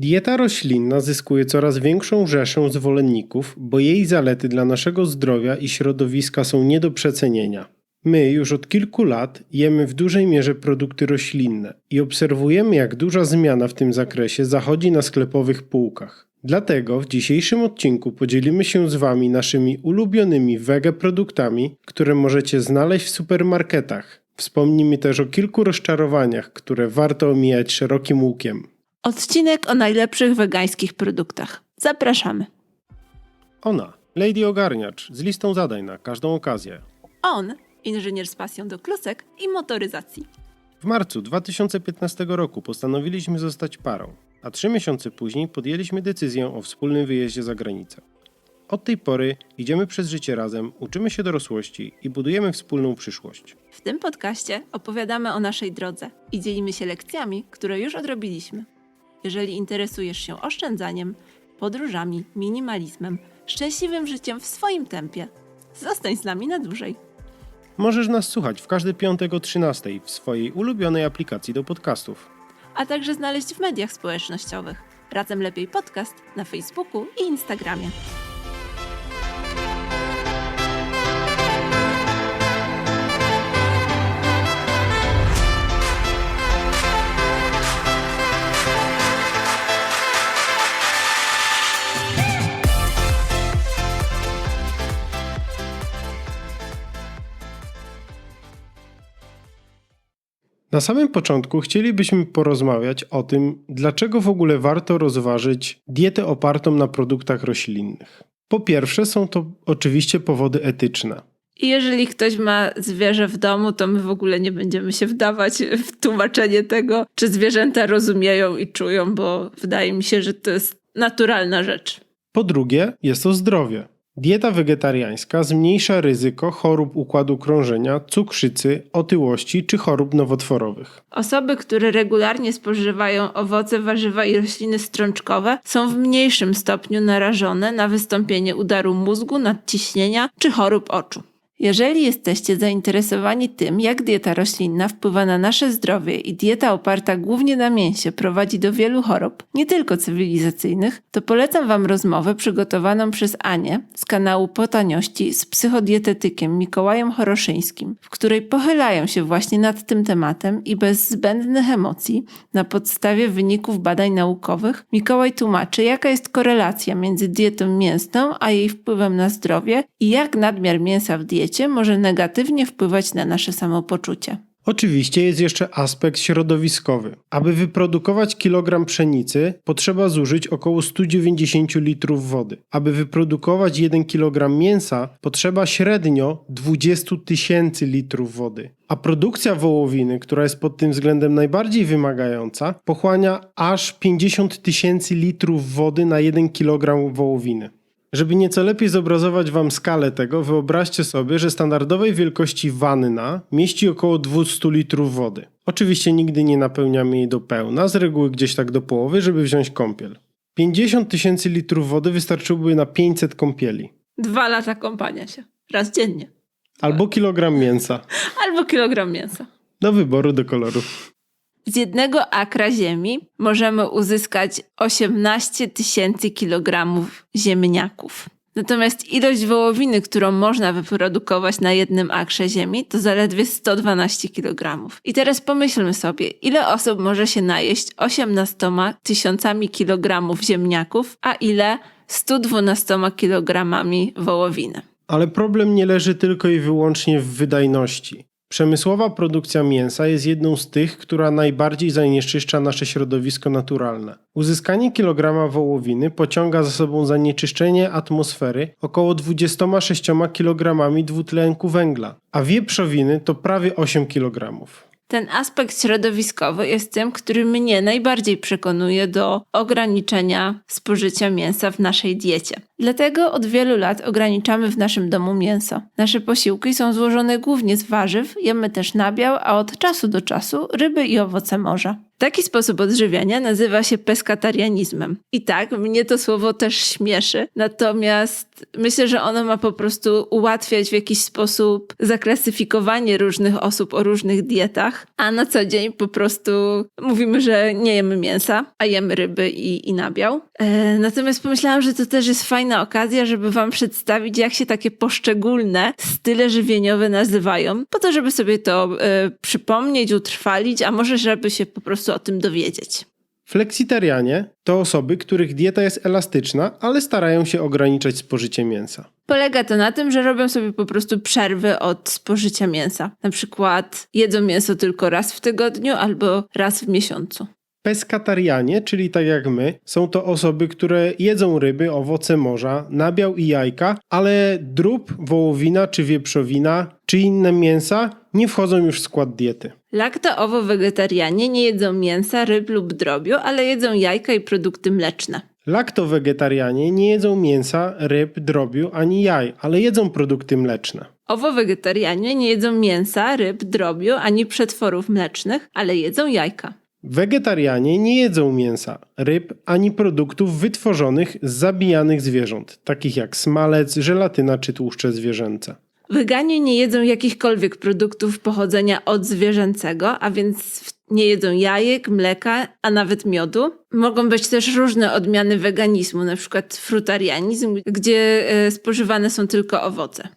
Dieta roślinna zyskuje coraz większą rzeszę zwolenników, bo jej zalety dla naszego zdrowia i środowiska są nie do przecenienia. My już od kilku lat jemy w dużej mierze produkty roślinne i obserwujemy, jak duża zmiana w tym zakresie zachodzi na sklepowych półkach. Dlatego w dzisiejszym odcinku podzielimy się z Wami naszymi ulubionymi wege produktami, które możecie znaleźć w supermarketach. Wspomnimy też o kilku rozczarowaniach, które warto omijać szerokim łukiem. Odcinek o najlepszych wegańskich produktach. Zapraszamy. Ona, Lady Ogarniacz, z listą zadań na każdą okazję. On, inżynier z pasją do klusek i motoryzacji. W marcu 2015 roku postanowiliśmy zostać parą, a trzy miesiące później podjęliśmy decyzję o wspólnym wyjeździe za granicę. Od tej pory idziemy przez życie razem, uczymy się dorosłości i budujemy wspólną przyszłość. W tym podcaście opowiadamy o naszej drodze i dzielimy się lekcjami, które już odrobiliśmy. Jeżeli interesujesz się oszczędzaniem, podróżami, minimalizmem, szczęśliwym życiem w swoim tempie, zostań z nami na dłużej. Możesz nas słuchać w każdy piątek o 13 w swojej ulubionej aplikacji do podcastów. a także znaleźć w mediach społecznościowych. Razem Lepiej Podcast na Facebooku i Instagramie. Na samym początku chcielibyśmy porozmawiać o tym, dlaczego w ogóle warto rozważyć dietę opartą na produktach roślinnych. Po pierwsze, są to oczywiście powody etyczne. I jeżeli ktoś ma zwierzę w domu, to my w ogóle nie będziemy się wdawać w tłumaczenie tego, czy zwierzęta rozumieją i czują, bo wydaje mi się, że to jest naturalna rzecz. Po drugie, jest to zdrowie. Dieta wegetariańska zmniejsza ryzyko chorób układu krążenia, cukrzycy, otyłości czy chorób nowotworowych. Osoby, które regularnie spożywają owoce, warzywa i rośliny strączkowe, są w mniejszym stopniu narażone na wystąpienie udaru mózgu, nadciśnienia czy chorób oczu. Jeżeli jesteście zainteresowani tym, jak dieta roślinna wpływa na nasze zdrowie i dieta oparta głównie na mięsie prowadzi do wielu chorób, nie tylko cywilizacyjnych, to polecam Wam rozmowę przygotowaną przez Anię z kanału Po Taniości z psychodietetykiem Mikołajem Choroszyńskim, w której pochylają się właśnie nad tym tematem i bez zbędnych emocji, na podstawie wyników badań naukowych, Mikołaj tłumaczy, jaka jest korelacja między dietą mięsną a jej wpływem na zdrowie i jak nadmiar mięsa w diecie może negatywnie wpływać na nasze samopoczucie. Oczywiście jest jeszcze aspekt środowiskowy. Aby wyprodukować kilogram pszenicy, potrzeba zużyć około 190 litrów wody. Aby wyprodukować 1 kg mięsa, potrzeba średnio 20 tysięcy litrów wody. A produkcja wołowiny, która jest pod tym względem najbardziej wymagająca, pochłania aż 50 tysięcy litrów wody na 1 kg wołowiny. Żeby nieco lepiej zobrazować Wam skalę tego, wyobraźcie sobie, że standardowej wielkości wanna mieści około 200 litrów wody. Oczywiście nigdy nie napełniamy jej do pełna, z reguły gdzieś tak do połowy, żeby wziąć kąpiel. 50 tysięcy litrów wody wystarczyłoby na 500 kąpieli. Dwa lata kąpania się. Raz dziennie. Albo kilogram mięsa. Albo kilogram mięsa. Do wyboru, do koloru. Z jednego akra ziemi możemy uzyskać 18 tysięcy kilogramów ziemniaków. Natomiast ilość wołowiny, którą można wyprodukować na jednym akrze ziemi, to zaledwie 112 kg. I teraz pomyślmy sobie, ile osób może się najeść 18 tysiącami kilogramów ziemniaków, a ile 112 kilogramami wołowiny. Ale problem nie leży tylko i wyłącznie w wydajności. Przemysłowa produkcja mięsa jest jedną z tych, która najbardziej zanieczyszcza nasze środowisko naturalne. Uzyskanie kilograma wołowiny pociąga za sobą zanieczyszczenie atmosfery około 26 kg dwutlenku węgla, a wieprzowiny to prawie 8 kg. Ten aspekt środowiskowy jest tym, który mnie najbardziej przekonuje do ograniczenia spożycia mięsa w naszej diecie. Dlatego od wielu lat ograniczamy w naszym domu mięso. Nasze posiłki są złożone głównie z warzyw, jemy też nabiał, a od czasu do czasu ryby i owoce morza. Taki sposób odżywiania nazywa się peskatarianizmem. I tak, mnie to słowo też śmieszy, natomiast myślę, że ono ma po prostu ułatwiać w jakiś sposób zaklasyfikowanie różnych osób o różnych dietach, a na co dzień po prostu mówimy, że nie jemy mięsa, a jemy ryby i, i nabiał. E, natomiast pomyślałam, że to też jest fajna okazja, żeby Wam przedstawić, jak się takie poszczególne style żywieniowe nazywają, po to, żeby sobie to e, przypomnieć, utrwalić, a może żeby się po prostu o tym dowiedzieć. Fleksitarianie to osoby, których dieta jest elastyczna, ale starają się ograniczać spożycie mięsa. Polega to na tym, że robią sobie po prostu przerwy od spożycia mięsa. Na przykład jedzą mięso tylko raz w tygodniu albo raz w miesiącu. Peskatarianie, czyli tak jak my, są to osoby, które jedzą ryby, owoce morza, nabiał i jajka, ale drób, wołowina czy wieprzowina czy inne mięsa nie wchodzą już w skład diety. Lakto-owo-wegetarianie nie jedzą mięsa, ryb lub drobiu, ale jedzą jajka i produkty mleczne. Laktowegetarianie nie jedzą mięsa, ryb, drobiu ani jaj, ale jedzą produkty mleczne. Owo-wegetarianie nie jedzą mięsa, ryb, drobiu ani przetworów mlecznych, ale jedzą jajka. Wegetarianie nie jedzą mięsa, ryb ani produktów wytworzonych z zabijanych zwierząt, takich jak smalec, żelatyna czy tłuszcze zwierzęce. Weganie nie jedzą jakichkolwiek produktów pochodzenia odzwierzęcego, a więc nie jedzą jajek, mleka, a nawet miodu. Mogą być też różne odmiany weganizmu, przykład frutarianizm, gdzie e, spożywane są tylko owoce.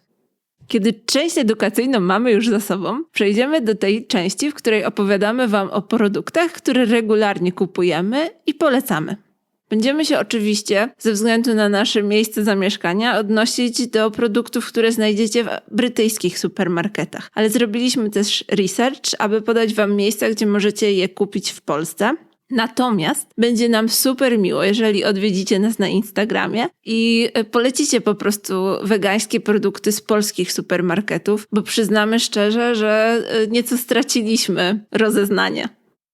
Kiedy część edukacyjną mamy już za sobą, przejdziemy do tej części, w której opowiadamy Wam o produktach, które regularnie kupujemy i polecamy. Będziemy się oczywiście, ze względu na nasze miejsce zamieszkania, odnosić do produktów, które znajdziecie w brytyjskich supermarketach. Ale zrobiliśmy też research, aby podać Wam miejsca, gdzie możecie je kupić w Polsce. Natomiast będzie nam super miło, jeżeli odwiedzicie nas na Instagramie i e, polecicie po prostu wegańskie produkty z polskich supermarketów, bo przyznamy szczerze, że e, nieco straciliśmy rozeznanie.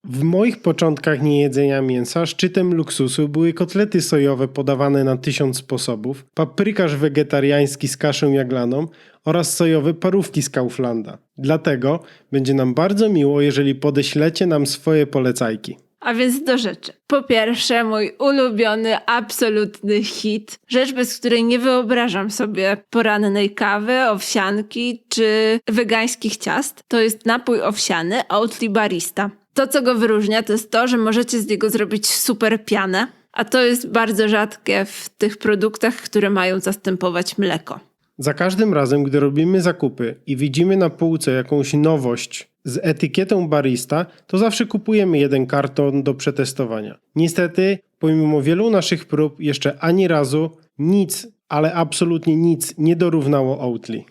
W moich początkach niejedzenia mięsa szczytem luksusu były kotlety sojowe podawane na tysiąc sposobów, paprykarz wegetariański z kaszą jaglaną oraz sojowe parówki z Kauflanda. Dlatego będzie nam bardzo miło, jeżeli podeślecie nam swoje polecajki. A więc do rzeczy. Po pierwsze, mój ulubiony, absolutny hit. Rzecz, bez której nie wyobrażam sobie porannej kawy, owsianki czy wegańskich ciast. To jest napój owsiany Oatly Barista. To, co go wyróżnia, to jest to, że możecie z niego zrobić super pianę, a to jest bardzo rzadkie w tych produktach, które mają zastępować mleko. Za każdym razem, gdy robimy zakupy i widzimy na półce jakąś nowość z etykietą barista, to zawsze kupujemy jeden karton do przetestowania. Niestety, pomimo wielu naszych prób, jeszcze ani razu nic, ale absolutnie nic nie dorównało Oatly.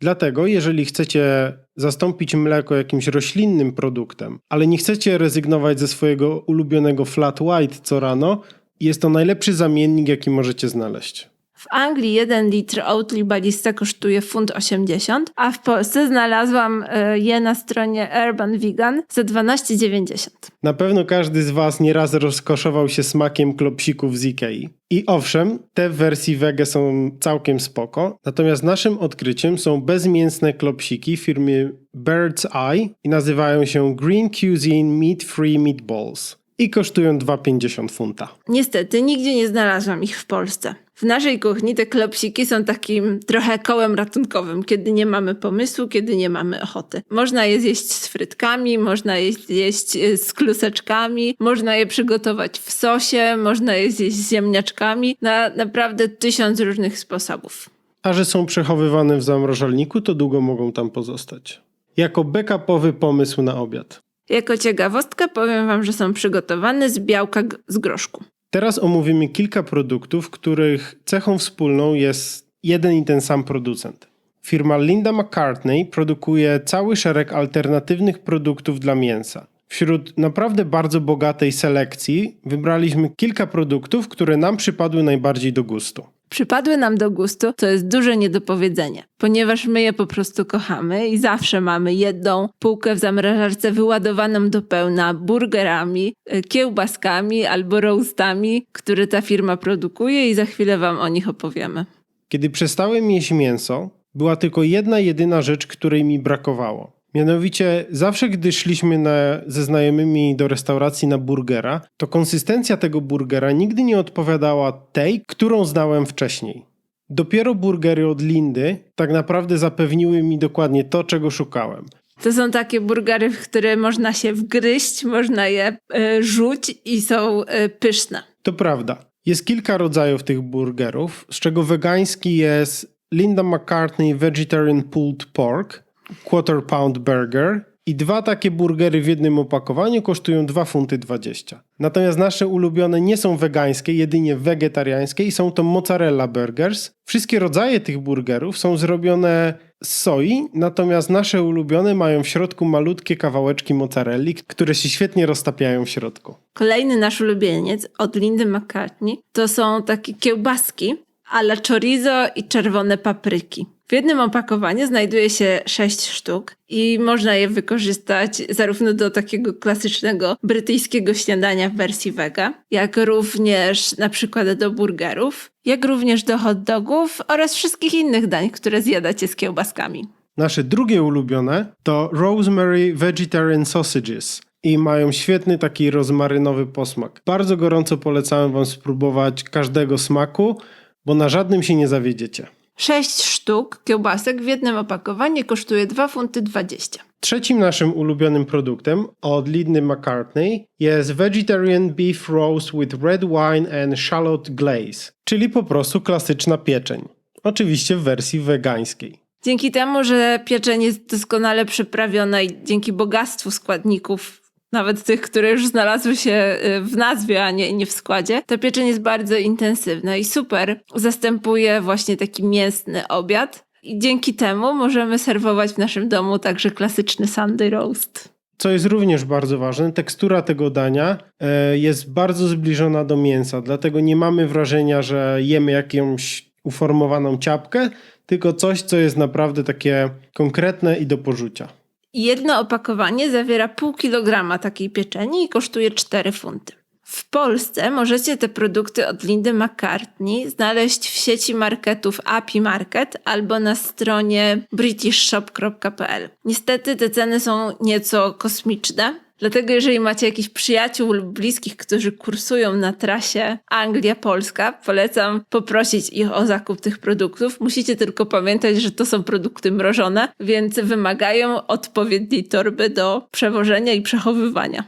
Dlatego, jeżeli chcecie zastąpić mleko jakimś roślinnym produktem, ale nie chcecie rezygnować ze swojego ulubionego flat white co rano, jest to najlepszy zamiennik, jaki możecie znaleźć. W Anglii 1 litr Oatly Barista kosztuje funt 80, a w Polsce znalazłam e, je na stronie Urban Vegan za 12,90. Na pewno każdy z Was nieraz rozkoszował się smakiem klopsików z Ikei. I owszem, te w wersji wege są całkiem spoko, natomiast naszym odkryciem są bezmięsne klopsiki firmy Bird's Eye i nazywają się Green Cuisine Meat Free Meatballs i kosztują 2,50 funta. Niestety nigdzie nie znalazłam ich w Polsce. W naszej kuchni te klopsiki są takim trochę kołem ratunkowym, kiedy nie mamy pomysłu, kiedy nie mamy ochoty. Można je zjeść z frytkami, można je zjeść e, z kluseczkami, można je przygotować w sosie, można je zjeść z ziemniaczkami, na naprawdę tysiąc różnych sposobów. A że są przechowywane w zamrażalniku, to długo mogą tam pozostać. Jako backupowy pomysł na obiad. Jako ciekawostkę powiem Wam, że są przygotowane z białka z groszku. Teraz omówimy kilka produktów, których cechą wspólną jest jeden i ten sam producent. Firma Linda McCartney produkuje cały szereg alternatywnych produktów dla mięsa. Wśród naprawdę bardzo bogatej selekcji wybraliśmy kilka produktów, które nam przypadły najbardziej do gustu. Przypadły nam do gustu, to jest duże niedopowiedzenie, ponieważ my je po prostu kochamy i zawsze mamy jedną półkę w zamrażarce wyładowaną do pełna burgerami, y, kiełbaskami albo roastami, które ta firma produkuje i za chwilę wam o nich opowiemy. Kiedy przestałem jeść mięso, była tylko jedna jedyna rzecz, której mi brakowało. Mianowicie, zawsze gdy szliśmy na, ze znajomymi do restauracji na burgera, to konsystencja tego burgera nigdy nie odpowiadała tej, którą znałem wcześniej. Dopiero burgery od Lindy tak naprawdę zapewniły mi dokładnie to, czego szukałem. To są takie burgery, w które można się wgryźć, można je y, rzuć i są y, pyszne. To prawda. Jest kilka rodzajów tych burgerów, z czego wegański jest Linda McCartney Vegetarian Pulled Pork, Quarter Pound Burger i dwa takie burgery w jednym opakowaniu kosztują 2 funty 20. Natomiast nasze ulubione nie są wegańskie, jedynie wegetariańskie i są to mozzarella burgers. Wszystkie rodzaje tych burgerów są zrobione z soi, natomiast nasze ulubione mają w środku malutkie kawałeczki mozzarelli, które się świetnie roztapiają w środku. Kolejny nasz ulubieniec od Lindy McCartney to są takie kiełbaski ale chorizo i czerwone papryki. W jednym opakowaniu znajduje się sześć sztuk i można je wykorzystać zarówno do takiego klasycznego brytyjskiego śniadania w wersji wega, jak również na przykład do burgerów, jak również do hot dogów oraz wszystkich innych dań, które zjadacie z kiełbaskami. Nasze drugie ulubione to Rosemary Vegetarian Sausages i mają świetny taki rozmarynowy posmak. Bardzo gorąco polecam Wam spróbować każdego smaku, bo na żadnym się nie zawiedziecie. Sześć sztuk kiełbasek w jednym opakowaniu kosztuje 2 funty 20. Trzecim naszym ulubionym produktem od Lindy McCartney jest Vegetarian Beef Roast with Red Wine and Shallot Glaze, czyli po prostu klasyczna pieczeń. Oczywiście w wersji wegańskiej. Dzięki temu, że pieczeń jest doskonale przyprawiona i dzięki bogactwu składników nawet tych, które już znalazły się y, w nazwie, a nie, nie w składzie, ta pieczeń jest bardzo intensywna i super. Zastępuje właśnie taki mięsny obiad. I dzięki temu możemy serwować w naszym domu także klasyczny Sunday roast. Co jest również bardzo ważne, tekstura tego dania e, jest bardzo zbliżona do mięsa, dlatego nie mamy wrażenia, że jemy jakąś uformowaną ciapkę, tylko coś, co jest naprawdę takie konkretne i do porzucia. Jedno opakowanie zawiera pół kilograma takiej pieczeni i kosztuje 4 funty. W Polsce możecie te produkty od Lindy McCartney znaleźć w sieci marketów API Market albo na stronie britishshop.pl. Niestety te ceny są nieco kosmiczne, Dlatego, jeżeli macie jakichś przyjaciół lub bliskich, którzy kursują na trasie Anglia-Polska, polecam poprosić ich o zakup tych produktów. Musicie tylko pamiętać, że to są produkty mrożone, więc wymagają odpowiedniej torby do przewożenia i przechowywania.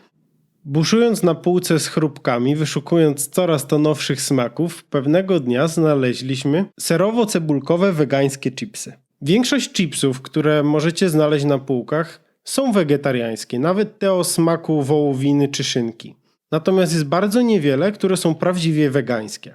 Buszując na półce z chrupkami, wyszukując coraz to nowszych smaków, pewnego dnia znaleźliśmy serowo-cebulkowe wegańskie chipsy. Większość chipsów, które możecie znaleźć na półkach, są wegetariańskie, nawet te o smaku wołowiny czy szynki. Natomiast jest bardzo niewiele, które są prawdziwie wegańskie.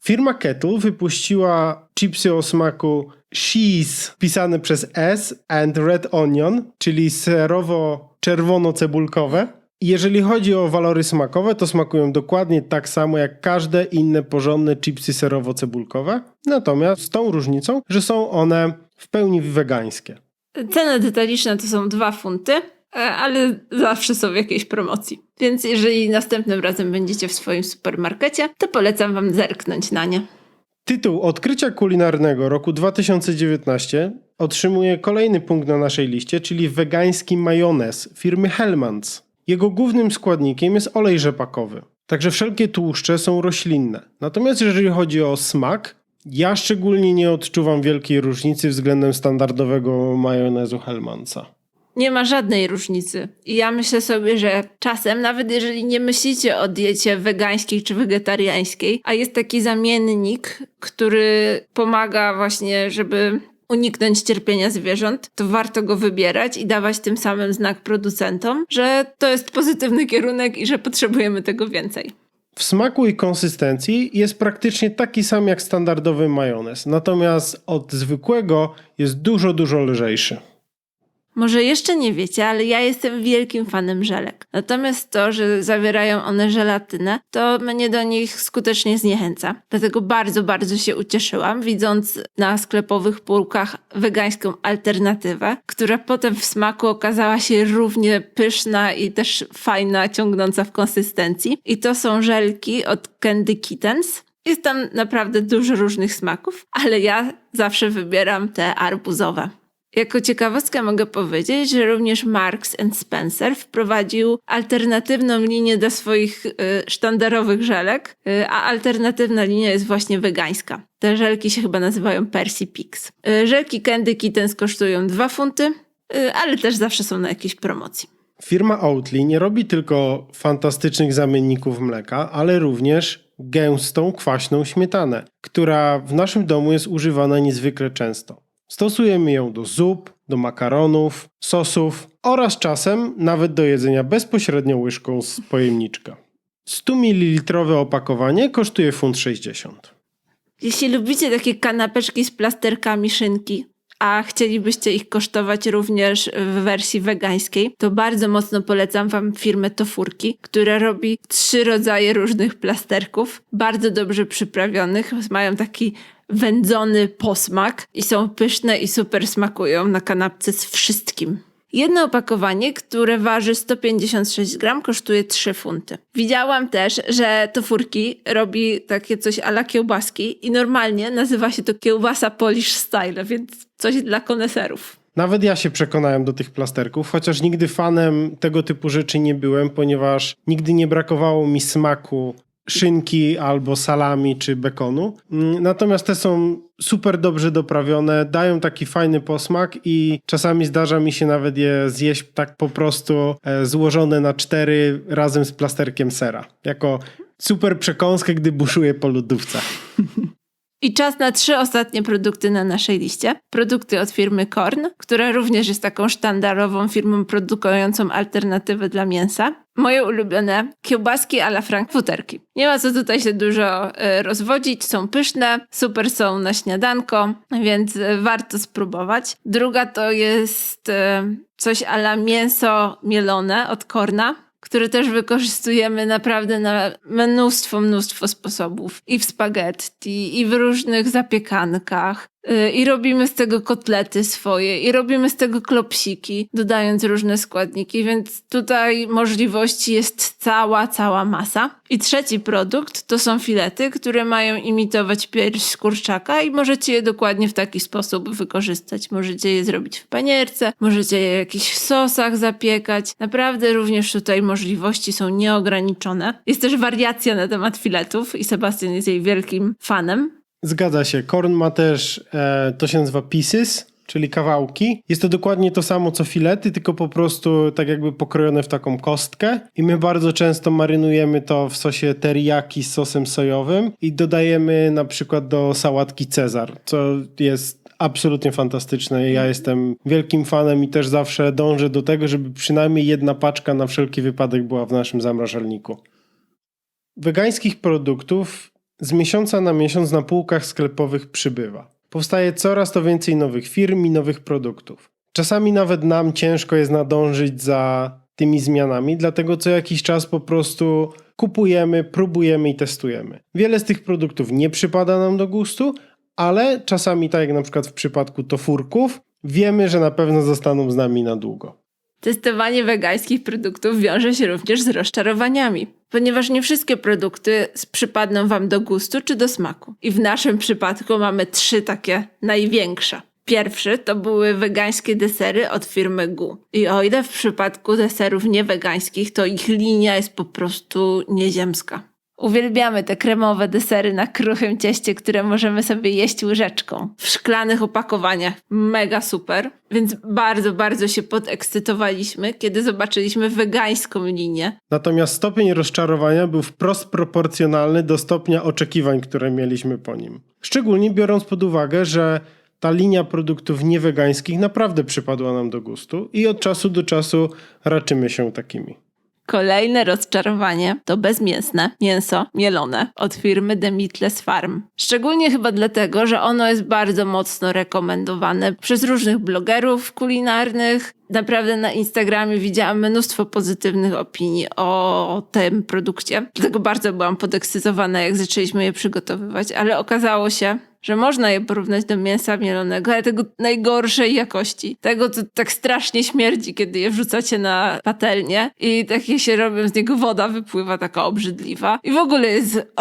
Firma Kettle wypuściła chipsy o smaku cheese pisane przez S and red onion, czyli serowo-czerwono-cebulkowe. Jeżeli chodzi o walory smakowe, to smakują dokładnie tak samo jak każde inne porządne chipsy serowo-cebulkowe, natomiast z tą różnicą, że są one w pełni wegańskie. Cena detaliczna to są 2 funty, e, ale zawsze są w jakiejś promocji. Więc jeżeli następnym razem będziecie w swoim supermarkecie, to polecam Wam zerknąć na nie. Tytuł Odkrycia kulinarnego roku 2019 otrzymuje kolejny punkt na naszej liście, czyli wegański majonez firmy Hellmann's. Jego głównym składnikiem jest olej rzepakowy. Także wszelkie tłuszcze są roślinne. Natomiast jeżeli chodzi o smak, ja szczególnie nie odczuwam wielkiej różnicy względem standardowego majonezu Hellmannsa. Nie ma żadnej różnicy. I ja myślę sobie, że czasem, nawet jeżeli nie myślicie o diecie wegańskiej czy wegetariańskiej, a jest taki zamiennik, który pomaga właśnie, żeby uniknąć cierpienia zwierząt, to warto go wybierać i dawać tym samym znak producentom, że to jest pozytywny kierunek i że potrzebujemy tego więcej. W smaku i konsystencji jest praktycznie taki sam jak standardowy majonez, natomiast od zwykłego jest dużo, dużo lżejszy. Może jeszcze nie wiecie, ale ja jestem wielkim fanem żelek. Natomiast to, że zawierają one żelatynę, to mnie do nich skutecznie zniechęca. Dlatego bardzo, bardzo się ucieszyłam, widząc na sklepowych półkach wegańską alternatywę, która potem w smaku okazała się równie pyszna i też fajna, ciągnąca w konsystencji. I to są żelki od Candy Kittens. Jest tam naprawdę dużo różnych smaków, ale ja zawsze wybieram te arbuzowe. Jako ciekawostkę mogę powiedzieć, że również Marks Spencer wprowadził alternatywną linię do swoich y, sztandarowych żelek, y, a alternatywna linia jest właśnie wegańska. Te żelki się chyba nazywają Percy Pix. Y, żelki Candy Kittens kosztują 2 funty, y, ale też zawsze są na jakiejś promocji. Firma Oatly nie robi tylko fantastycznych zamienników mleka, ale również gęstą, kwaśną śmietanę, która w naszym domu jest używana niezwykle często. Stosujemy ją do zup, do makaronów, sosów oraz czasem nawet do jedzenia bezpośrednio łyżką z pojemniczka. 100 ml opakowanie kosztuje funt 60. Jeśli lubicie takie kanapeczki z plasterkami szynki, a chcielibyście ich kosztować również w wersji wegańskiej, to bardzo mocno polecam Wam firmę Tofurki, która robi trzy rodzaje różnych plasterków, bardzo dobrze przyprawionych, mają taki wędzony posmak i są pyszne i super smakują na kanapce z wszystkim. Jedno opakowanie, które waży 156 gram, kosztuje 3 funty. Widziałam też, że Tofurki robi takie coś ala kiełbaski i normalnie nazywa się to kiełbasa Polish Style, więc coś dla koneserów. Nawet ja się przekonałem do tych plasterków, chociaż nigdy fanem tego typu rzeczy nie byłem, ponieważ nigdy nie brakowało mi smaku szynki albo salami czy bekonu. Mm, Natomiast te są super dobrze doprawione, dają taki fajny posmak i czasami zdarza mi się nawet je zjeść tak po prostu e, złożone na cztery razem z plasterkiem sera. Jako super przekąskę, gdy buszuję po lodówce. I czas na trzy ostatnie produkty na naszej liście. Produkty od firmy Korn, która również jest taką sztandarową firmą produkującą alternatywy dla mięsa. Moje ulubione kiełbaski a la frankfurterki. Nie ma co tutaj się dużo e, rozwodzić, są pyszne, super są na śniadanko, więc e, warto spróbować. Druga to jest e, coś a la mięso mielone od Korna który też wykorzystujemy naprawdę na mnóstwo, mnóstwo sposobów. I w spaghetti, i w różnych zapiekankach. Yy, I robimy z tego kotlety swoje, i robimy z tego klopsiki, dodając różne składniki, więc tutaj możliwości jest cała, cała masa. I trzeci produkt to są filety, które mają imitować pierś z kurczaka i możecie je dokładnie w taki sposób wykorzystać. Możecie je zrobić w panierce, możecie je w jakichś sosach zapiekać. Naprawdę również tutaj możliwości są nieograniczone. Jest też wariacja na temat filetów i Sebastian jest jej wielkim fanem. Zgadza się. Korn ma też, e, to się nazywa pieces, czyli kawałki. Jest to dokładnie to samo co filety, tylko po prostu tak jakby pokrojone w taką kostkę. I my bardzo często marynujemy to w sosie teriyaki z sosem sojowym i dodajemy na przykład do sałatki Cezar, co jest absolutnie fantastyczne. Ja jestem wielkim fanem i też zawsze dążę do tego, żeby przynajmniej jedna paczka na wszelki wypadek była w naszym zamrażalniku. Wegańskich produktów z miesiąca na miesiąc na półkach sklepowych przybywa. Powstaje coraz to więcej nowych firm i nowych produktów. Czasami nawet nam ciężko jest nadążyć za tymi zmianami, dlatego co jakiś czas po prostu kupujemy, próbujemy i testujemy. Wiele z tych produktów nie przypada nam do gustu, ale czasami, tak jak na przykład w przypadku tofurków, wiemy, że na pewno zostaną z nami na długo. Testowanie wegańskich produktów wiąże się również z rozczarowaniami, ponieważ nie wszystkie produkty przypadną Wam do gustu czy do smaku. I w naszym przypadku mamy trzy takie największe. Pierwszy to były wegańskie desery od firmy Gu. I o ile w przypadku deserów niewegańskich, to ich linia jest po prostu nieziemska. Uwielbiamy te kremowe desery na kruchym cieście, które możemy sobie jeść łyżeczką. W szklanych opakowaniach. Mega super. Więc bardzo, bardzo się podekscytowaliśmy, kiedy zobaczyliśmy wegańską linię. Natomiast stopień rozczarowania był wprost proporcjonalny do stopnia oczekiwań, które mieliśmy po nim. Szczególnie biorąc pod uwagę, że ta linia produktów niewegańskich naprawdę przypadła nam do gustu i od czasu do czasu raczymy się takimi. Kolejne rozczarowanie to bezmięsne mięso mielone od firmy The Meatless Farm. Szczególnie chyba dlatego, że ono jest bardzo mocno rekomendowane przez różnych blogerów kulinarnych. Naprawdę na Instagramie widziałam mnóstwo pozytywnych opinii o tym produkcie. Dlatego bardzo byłam podekscytowana, jak zaczęliśmy je przygotowywać, ale okazało się, że można je porównać do mięsa mielonego, ale tego najgorszej jakości. Tego, co tak strasznie śmierdzi, kiedy je wrzucacie na patelnię i takie się robią, z niego woda wypływa taka obrzydliwa. I w ogóle jest...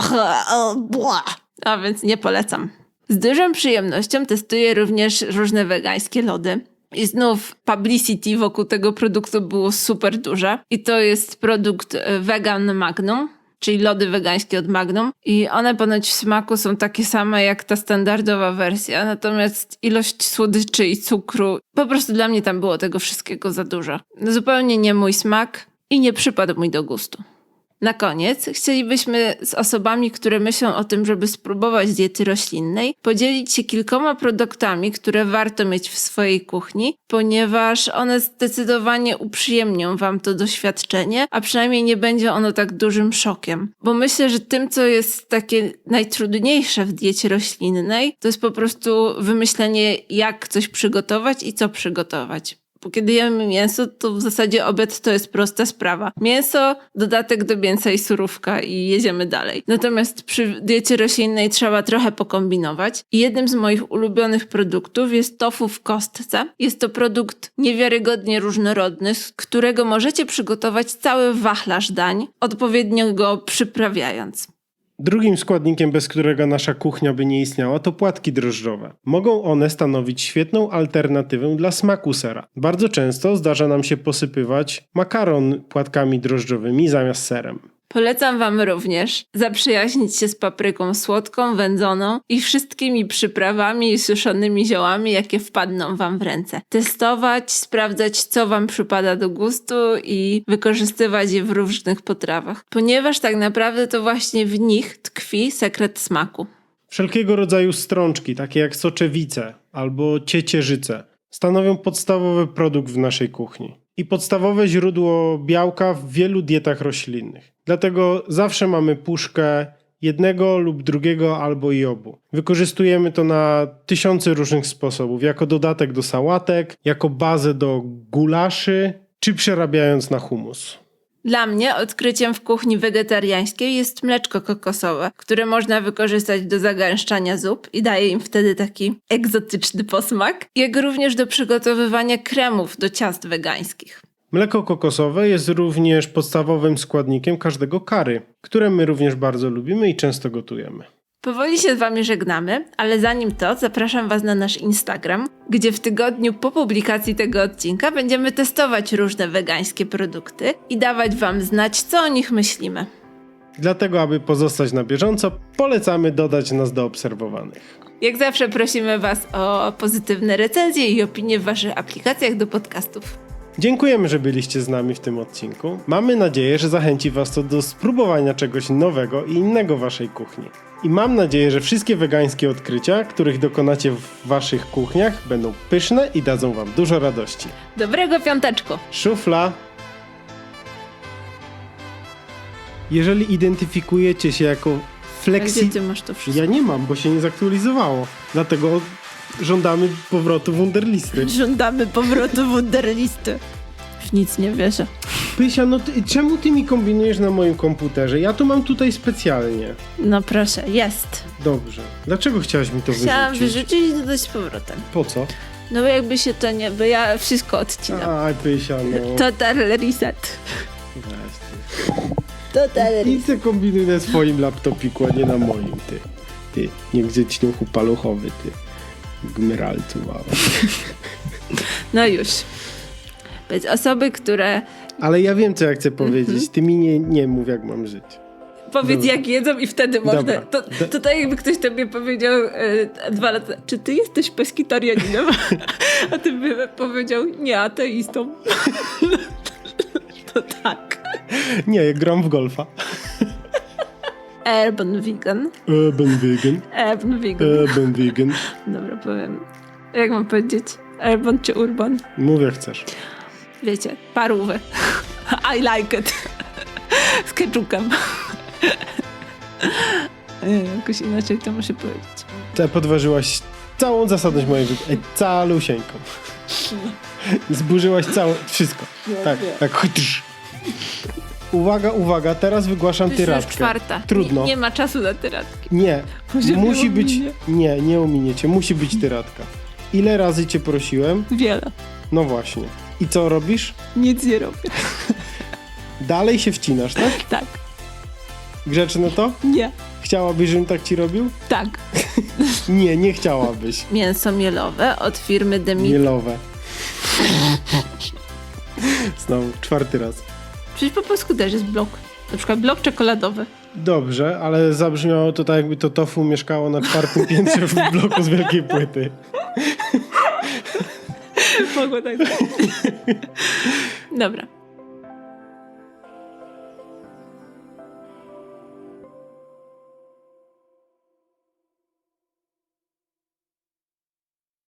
A więc nie polecam. Z dużą przyjemnością testuję również różne wegańskie lody. I znów publicity wokół tego produktu było super duże. I to jest produkt e, Vegan Magnum, czyli lody wegańskie od Magnum. I one ponoć w smaku są takie same jak ta standardowa wersja, natomiast ilość słodyczy i cukru, po prostu dla mnie tam było tego wszystkiego za dużo. Zupełnie nie mój smak i nie przypadł mi do gustu. Na koniec chcielibyśmy z osobami, które myślą o tym, żeby spróbować diety roślinnej, podzielić się kilkoma produktami, które warto mieć w swojej kuchni, ponieważ one zdecydowanie uprzyjemnią Wam to doświadczenie, a przynajmniej nie będzie ono tak dużym szokiem. Bo myślę, że tym, co jest takie najtrudniejsze w diecie roślinnej, to jest po prostu wymyślenie, jak coś przygotować i co przygotować. Kiedy jemy mięso, to w zasadzie obiad to jest prosta sprawa. Mięso, dodatek do mięsa i surówka i jedziemy dalej. Natomiast przy diecie roślinnej trzeba trochę pokombinować. I jednym z moich ulubionych produktów jest tofu w kostce. Jest to produkt niewiarygodnie różnorodny, z którego możecie przygotować cały wachlarz dań, odpowiednio go przyprawiając. Drugim składnikiem, bez którego nasza kuchnia by nie istniała, to płatki drożdżowe. Mogą one stanowić świetną alternatywę dla smaku sera. Bardzo często zdarza nam się posypywać makaron płatkami drożdżowymi zamiast serem. Polecam Wam również zaprzyjaźnić się z papryką słodką, wędzoną i wszystkimi przyprawami i suszonymi ziołami, jakie wpadną Wam w ręce. Testować, sprawdzać, co Wam przypada do gustu i wykorzystywać je w różnych potrawach, ponieważ tak naprawdę to właśnie w nich tkwi sekret smaku. Wszelkiego rodzaju strączki, takie jak soczewice albo ciecierzyce, stanowią podstawowy produkt w naszej kuchni i podstawowe źródło białka w wielu dietach roślinnych. Dlatego zawsze mamy puszkę jednego lub drugiego albo i obu. Wykorzystujemy to na tysiące różnych sposobów, jako dodatek do sałatek, jako bazę do gulaszy, czy przerabiając na humus. Dla mnie odkryciem w kuchni wegetariańskiej jest mleczko kokosowe, które można wykorzystać do zagęszczania zup i daje im wtedy taki egzotyczny posmak, jak również do przygotowywania kremów do ciast wegańskich. Mleko kokosowe jest również podstawowym składnikiem każdego kary, które my również bardzo lubimy i często gotujemy. Powoli się z Wami żegnamy, ale zanim to zapraszam Was na nasz Instagram, gdzie w tygodniu po publikacji tego odcinka będziemy testować różne wegańskie produkty i dawać Wam znać, co o nich myślimy. Dlatego, aby pozostać na bieżąco, polecamy dodać nas do obserwowanych. Jak zawsze prosimy Was o pozytywne recenzje i opinie w Waszych aplikacjach do podcastów. Dziękujemy, że byliście z nami w tym odcinku. Mamy nadzieję, że zachęci Was to do spróbowania czegoś nowego i innego w Waszej kuchni. I mam nadzieję, że wszystkie wegańskie odkrycia, których dokonacie w Waszych kuchniach, będą pyszne i dadzą Wam dużo radości. Dobrego piąteczku! Szufla. Jeżeli identyfikujecie się jako flexi... Gdzie Ty masz to wszystko? Ja nie mam, bo się nie zaktualizowało. Dlatego żądamy powrotu Wunderlisty. Żądamy powrotu Wunderlisty. W nic nie wierzę. Pysia, no ty, czemu ty mi kombinujesz na moim komputerze? Ja to mam tutaj specjalnie. No proszę, jest. Dobrze. Dlaczego chciałaś mi to Chciałam wyrzucić? wyrzucić i dodać z powrotem. Po co? No bo jakby się to nie... Bo ja wszystko odcinam. Aj, Pysia, no. Total reset. Ty. Total Nic nie kombinuj na swoim laptopiku, a nie na moim, ty. Ty, nie grzeczniuchu paluchowy, ty. Gmeralcu, mała. No już. Bez osoby, które... Ale ja wiem, co ja chcę powiedzieć. Ty mi nie, nie mów, jak mam żyć. Powiedz Dobra. jak jedzą i wtedy można... Dobra. To, to tak jakby ktoś tobie powiedział e, dwa lata... Czy ty jesteś peskitarianinem? A ty by powiedział nie, ateistą. to tak. Nie, gram w golfa. Urban vegan. Urban vegan. Urban vegan. Urban vegan. Dobra, powiem. Jak mam powiedzieć? Urban czy urban? Mów jak chcesz. Wiecie, parówy. I like it. Z keczukiem. Jakoś inaczej to muszę powiedzieć. Ty podważyłaś całą zasadność mojej. Ej, calusieńką. Zburzyłaś całe... Wszystko. Tak, tak. Chytrz. Uwaga, uwaga, teraz wygłaszam To już tyratkę. czwarta. Trudno. Nie, nie ma czasu na tyratki. Nie, Może musi być... Nie, nie ominiecie. Musi być tyratka. Ile razy cię prosiłem? Wiele. No właśnie. I co robisz? Nic nie robię. Dalej się wcinasz, tak? Tak. Grzeczne to? Nie. Chciałabyś, żebym tak ci robił? Tak. Nie, nie chciałabyś. Mięso mielowe od firmy Demi. Mielowe. Znowu, czwarty raz. Przecież po polsku też jest blok. Na przykład blok czekoladowy. Dobrze, ale zabrzmiało to tak, jakby to tofu mieszkało na czwartym piętrze w bloku z wielkiej płyty. Mogło tak. Dobra.